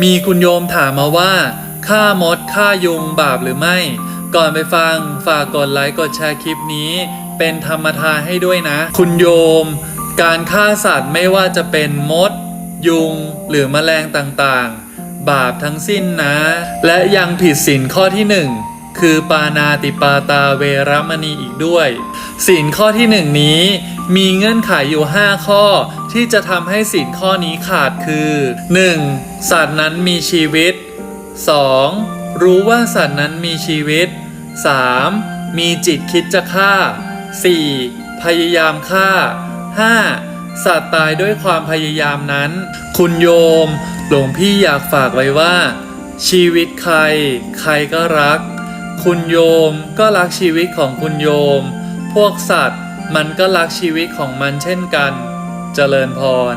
มีคุณโยมถามมาว่าฆ่ามดฆ่ายุงบาปหรือไม่ ก่อนไปฟังฝากกดไลค์กดแชร์คลิปนี้ เป็นธรรมทานให้ด้วยนะ คุณโยม การฆ่าสัตว์ไม่ว่าจะเป็นมด ยุง หรือแมลงต่างๆ บาปทั้งสิ้นนะ และยังผิดศีลข้อที่หนึ่งคือปานาติปาตาเวรมณีอีกด้วยศีลข้อที่หนึ่งนี้ มีเงื่อนไขอยู่ 5 ข้อ ที่จะทำให้ศีลข้อนี้ขาดคือ 1. สัตว์นั้นมีชีวิต 2. รู้ว่าสัตว์นั้นมีชีวิต 3. มีจิตคิดจะฆ่า 4. พยายามฆ่า 5. สัตว์ตายด้วยความพยายามนั้น คุณโยม หลวงพี่อยากฝากไว้ว่า ชีวิตใคร ใครก็รัก คุณโยมก็รักชีวิตของคุณโยม พวกสัตว์มันก็รักชีวิตของมันเช่นกัน เจริญพร